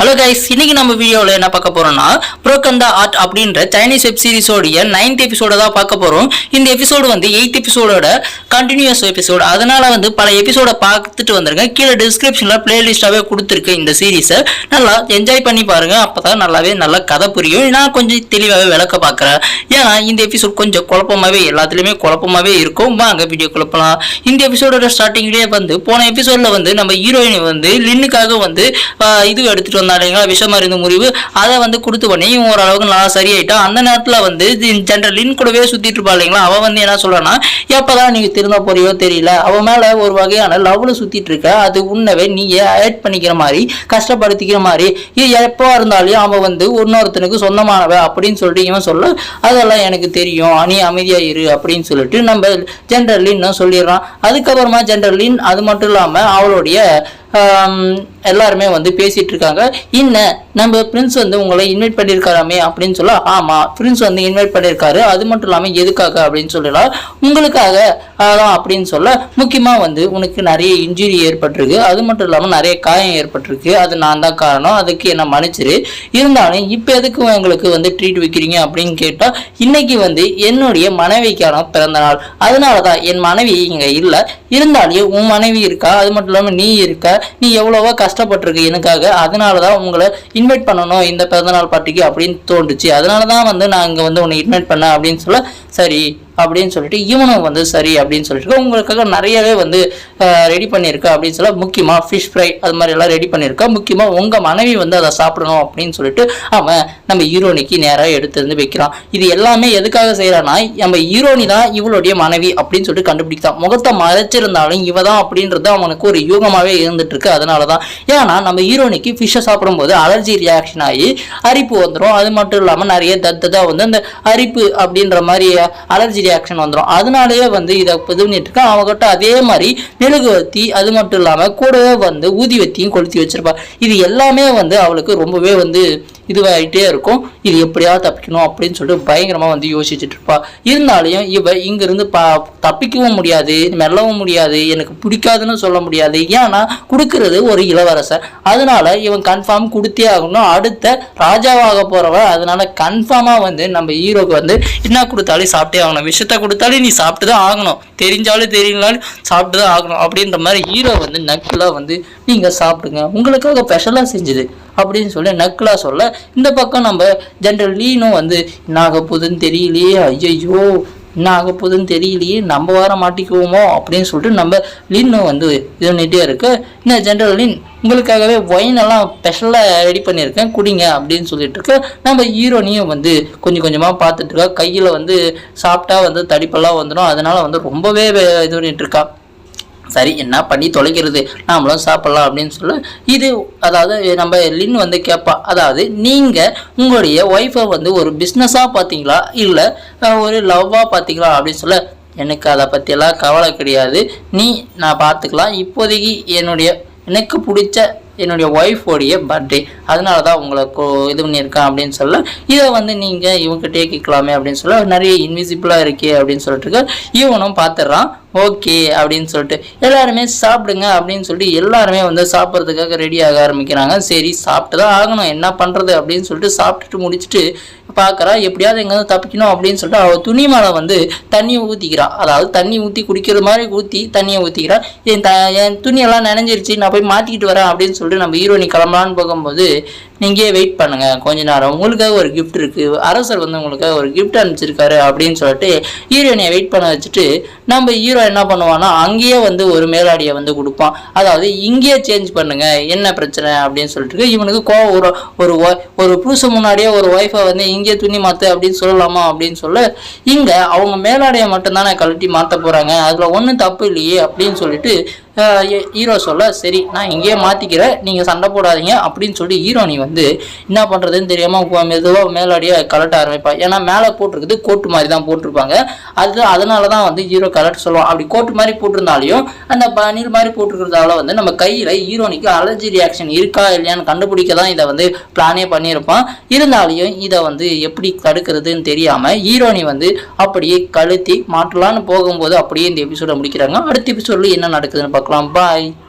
Hello guys இன்னைக்கு நம்ம வீடியோவில் என்ன பார்க்க போறோம்னா புரோக்கன் த ஆர்ட் அப்படின்ற சைனீஸ் வெப் சீரிஸோடைய நைன்த் எபிசோட தான் பார்க்க போறோம். இந்த எபிசோடு வந்து எயித் எபிசோடோட கண்டினியூஸ் எபிசோடு அதனால வந்து பல எபிசோட பார்த்துட்டு வந்திருக்கேன். கீழே டிஸ்கிரிப்ஷன்ல பிளேலிஸ்டாவே கொடுத்துருக்கு இந்த சீரிஸை நல்லா என்ஜாய் பண்ணி பாருங்க. அப்பதான் நல்லாவே நல்ல கதை புரியும். நான் கொஞ்சம் தெளிவாகவே விளக்க பார்க்குறேன் ஏன்னா இந்த எபிசோட் கொஞ்சம் குழப்பமாகவே எல்லாத்துலேயுமே குழப்பமாவே இருக்கும். வாங்க வீடியோ குழப்பலாம் இந்த எபிசோடோட ஸ்டார்டிங்லேயே வந்து போன எபிசோடில் வந்து நம்ம ஹீரோயின் வந்து லின்னுக்காக வந்து இது எடுத்துட்டு வந்தா இல்லைங்களா? விஷ மருந்து முறிவு. அதை வந்து கொடுத்து பண்ணி இவன் ஓரளவுக்கு நல்லா சரியாயிட்டான். அந்த நேரத்தில் வந்து ஜென்ரல் லின் கூடவே சுற்றிட்டு இருப்பா இல்லைங்களா? அவள் வந்து என்ன சொல்கிறான்னா எப்போ தான் நீங்கள் திருந்த போறியோ தெரியல. அவன் மேல ஒரு வகையான லவ்ல சுத்திட்டு இருக்க. அது உன்னவே நீ ஆட் பண்ணிக்கிற மாதிரி கஷ்டப்படுத்திக்கிற மாதிரி. எப்போ இருந்தாலும் அவன் வந்து இன்னொருத்தனுக்கு சொந்தமானவ அப்படின்னு சொல்லிட்டு இவன் சொல்ல அதெல்லாம் எனக்கு தெரியும். நீ அமைதியா இரு அப்படின்னு சொல்லிட்டு நம்ம ஜென்ரல் சொல்லிடுறான். அதுக்கப்புறமா ஜென்ரல் லின் அது மட்டும் இல்லாம அவளுடைய எல்லாருமே வந்து பேசிட்டு இருக்காங்க என்ன நம்ம பிரின்ஸ் வந்து உங்களை இன்வைட் பண்ணியிருக்காராமே அப்படின்னு சொல்ல ஆமா பிரின்ஸ் வந்து இன்வைட் பண்ணியிருக்காரு. அது மட்டும் இல்லாமல் எதுக்காக அப்படின்னு சொல்லலாம் உங்களுக்காக அதான் அப்படின்னு சொல்ல முக்கியமா வந்து உனக்கு நிறைய இன்ஜுரி ஏற்பட்டிருக்கு. அது மட்டும் இல்லாமல் நிறைய காயம் ஏற்பட்டிருக்கு. அது நான் தான் காரணம். அதுக்கு என்ன மன்னிச்சிரு. இருந்தாலும் இப்போ எதுக்கு எங்களுக்கு வந்து ட்ரீட் வைக்கிறீங்க அப்படின்னு கேட்டா இன்னைக்கு வந்து என்னுடைய மனைவிக்கான பிறந்த நாள் அதனால தான் என் மனைவி இங்க இல்லை. இருந்தாலும் உன் மனைவி இருக்கா? அது மட்டும் இல்லாமல் நீ இருக்க. நீ எவ்வளவோ கஷ்டப்பட்டிருக்கு எனக்காக அதனால தான் உங்களை இன்வைட் பண்ணணும் இந்த பிறந்தநாள் பார்ட்டிக்கு அப்படின்னு தோன்றுச்சு. அதனால தான் வந்து நான் இங்கே வந்து உன்னை இன்வைட் பண்ணேன் அப்படின்னு சொல்ல சரி அப்படின்னு சொல்லிட்டு இவனும் வந்து சரி அப்படின்னு சொல்லிட்டு உங்களுக்காக நிறையவே வந்து ரெடி பண்ணியிருக்கா அப்படின்னு சொல்ல முக்கியமாக ஃபிஷ் ஃப்ரை அது மாதிரி எல்லாம் ரெடி பண்ணியிருக்கா. முக்கியமாக உங்கள் மனைவி வந்து அதை சாப்பிடணும் அப்படின்னு சொல்லிட்டு அவன் நம்ம ஹீரோனிக்கு நேராக எடுத்து வந்து வைக்கிறான். இது எல்லாமே எதுக்காக செய்கிறான்னா நம்ம ஹீரோனி தான் இவளுடைய மனைவி அப்படின்னு சொல்லிட்டு கண்டுபிடித்தான் முகத்தை மறைச்சிருந்தாலும் இவ தான் அப்படின்றது அவனுக்கு ஒரு யூகமாகவே இருந்துட்டு இருக்கு அதனால தான் ஏன்னா நம்ம ஹீரோனிக்கு ஃபிஷ்ஷை சாப்பிடும்போது அலர்ஜி ரியாக்ஷன் ஆகி அரிப்பு வந்துடும் அது மட்டும் இல்லாமல் நிறைய தத்ததாக வந்து அந்த அரிப்பு அப்படின்ற மாதிரி அலர்ஜி ரியாக்ஷன் வந்துடும் அதனாலேயே வந்து இதை இது பண்ணிட்டு இருக்கான் அவங்ககிட்ட அதே மாதிரி மெழுகுவத்தி அது மட்டும் இல்லாமல் கூடவே வந்து ஊதிவத்தியும் கொளுத்தி வச்சிருப்பா இது எல்லாமே வந்து அவளுக்கு ரொம்பவே வந்து இதுவாகிட்டே இருக்கும். இது எப்படியாவது தப்பிக்கணும் அப்படின்னு சொல்லிட்டு பயங்கரமாக வந்து யோசிச்சுட்டு இருப்பா. இருந்தாலையும் இவ இங்கிருந்து பா தப்பிக்கவும் முடியாது மெல்லவும் முடியாது எனக்கு பிடிக்காதுன்னு சொல்ல முடியாது. ஏன்னா கொடுக்கறது ஒரு இளவரசர். அதனால இவன் கன்ஃபார்ம் கொடுத்தே ஆகணும். அடுத்த ராஜாவாக போறவன் அதனால கன்ஃபார்மாக வந்து நம்ம ஹீரோக்கு வந்து என்ன கொடுத்தாலும் சாப்பிட்டே ஆகணும். விஷயத்த கொடுத்தாலும் நீ சாப்பிட்டு தான் ஆகணும். தெரிஞ்சாலும் தெரியலனாலும் சாப்பிட்டு தான் ஆகணும் அப்படின்ற மாதிரி ஹீரோ வந்து நக்கலாக வந்து நீங்கள் சாப்பிடுங்க. உங்களுக்காக ஸ்பெஷலாக செஞ்சுது. அப்படின்னு சொல்லி நக்கலா சொல்ல இந்த பக்கம் நம்ம ஜென்ரல் லீனும் வந்து என்ன ஆக போகுதுன்னு தெரியலையே ஐயையோ என்ன ஆக போகுதுன்னு தெரியலையே நம்ம வர மாட்டிக்குவோமோ? அப்படின்னு சொல்லிட்டு நம்ம லீனும் வந்து இது பண்ணிகிட்டே இருக்கு. இந்த ஜென்ரல் லீன் உங்களுக்காகவே ஒயினெல்லாம் ஸ்பெஷலாக ரெடி பண்ணியிருக்கேன் குடிங்க அப்படின்னு சொல்லிட்டு இருக்கு. நம்ம ஹீரோனியும் வந்து கொஞ்சம் கொஞ்சமாக பார்த்துட்டு இருக்கா. கையில் வந்து சாப்பிட்டா வந்து தடிப்பெல்லாம் வந்துடும் அதனால வந்து ரொம்பவே இது பண்ணிட்டு இருக்கா. சரி என்ன பண்ணி தொலைக்கிறது? நாமளும் சாப்பிட்லாம் அப்படின்னு சொல்ல. இது அதாவது நம்ம லின் வந்து கேட்பா அதாவது நீங்கள் உங்களுடைய ஒய்ஃபை வந்து ஒரு பிஸ்னஸாக பார்த்தீங்களா? இல்லை ஒரு லவ்வாக பார்த்தீங்களா? அப்படின்னு சொல்ல. எனக்கு அதை பற்றியெல்லாம் கவலை கிடையாது. நீ நான் பார்த்துக்கலாம். இப்போதைக்கு என்னுடைய எனக்கு பிடிச்ச என்னுடைய ஒய்ஃபோடைய பர்த்டே அதனால தான் உங்களை இது பண்ணியிருக்கேன் அப்படின்னு சொல்ல. இதை வந்து நீங்கள் இவங்ககிட்டயே கேட்கலாமே அப்படின்னு சொல்ல. நிறைய இன்விசிபிளாக இருக்கே அப்படின்னு சொல்லிட்டு இவனும் பார்த்துட்றான். ஓகே அப்படின்னு சொல்லிட்டு எல்லாருமே சாப்பிடுங்க அப்படின்னு சொல்லிட்டு எல்லாருமே வந்து சாப்பிட்றதுக்காக ரெடி ஆக ஆரம்பிக்கிறாங்க. சரி சாப்பிட்டு தான் ஆகணும். என்ன பண்ணுறது அப்படின்னு சொல்லிட்டு சாப்பிட்டுட்டு முடிச்சுட்டு பார்க்குறா எப்படியாவது எங்கேயாவது தப்பிக்கணும் அப்படின்னு சொல்லிட்டு அவள் துணி மேலே வந்து தண்ணியை ஊற்றிக்கிறான் அதாவது தண்ணி ஊற்றி குடிக்கிற மாதிரி ஊற்றி தண்ணியை ஊற்றிக்கிறான் என் த என் துணியெல்லாம் நினைஞ்சிருச்சு நான் போய் மாற்றிக்கிட்டு வரேன் அப்படின்னு சொல்லிட்டு நம்ம ஹீரோனி கிளம்பலான்னு போகும்போது நீங்கள் வெயிட் பண்ணுங்கள் கொஞ்ச நேரம். உங்களுக்காக ஒரு கிஃப்ட் இருக்குது அரசர் வந்து உங்களுக்காக ஒரு கிஃப்ட் அனுப்பிச்சிருக்காரு அப்படின்னு சொல்லிட்டு ஹீரோயினை வெயிட் பண்ண வச்சுட்டு நம்ம ஹீரோ என்ன பண்ணுவான்னா அங்கேயே வந்து ஒரு மேலாடியை வந்து கொடுப்பான். அதாவது இங்கேயே சேஞ்ச் பண்ணுங்க. என்ன பிரச்சனை அப்படின்னு சொல்லிட்டு இவனுக்கு கோவம் ஒரு ஒரு ஒரு புதுசு முன்னாடியே ஒரு ஒய்ஃபை வந்து இங்கே துணி மாற்று அப்படின்னு சொல்லலாமா அப்படின்னு சொல்ல இங்கே அவங்க மேலாடையை மட்டும்தானே கழட்டி மாற்ற போகிறாங்க அதில் ஒன்றும் தப்பு இல்லையே அப்படின்னு சொல்லிட்டு ஹீரோ சொல்ல சரி நான் இங்கேயே மாற்றிக்கிறேன் நீங்கள் சண்டை போடாதீங்க. அப்படின்னு சொல்லி ஹீரோனி வந்து என்ன பண்ணுறதுன்னு தெரியாமல் மெதுவாக மேலாடியை கலட்ட ஆரம்பிப்பா. ஏன்னா மேலே போட்டிருக்குது கோட்டு மாதிரி தான் போட்டிருப்பாங்க. அது அதனால தான் வந்து ஹீரோ கலட்ட சொல்லுவான். அப்படி கோட்டு மாதிரி போட்டிருந்தாலையும் அந்த பனீர் மாதிரி போட்டிருக்கிறதால வந்து நம்ம கையில் ஹீரோனிக்கு அலர்ஜி ரியாக்ஷன் இருக்கா இல்லையான்னு கண்டுபிடிக்க தான் இதை வந்து பிளானே பண்ணியிருப்பான். இருந்தாலையும் இதை வந்து எப்படி தடுக்கிறதுன்னு தெரியாமல் ஹீரோனி வந்து அப்படியே கழுத்தி மாற்றலான்னு போகும்போது அப்படியே இந்த எபிசோட முடிக்கிறாங்க. அடுத்த எபிசோடில் என்ன நடக்குதுன்னு பார்க்கலாம் பாய்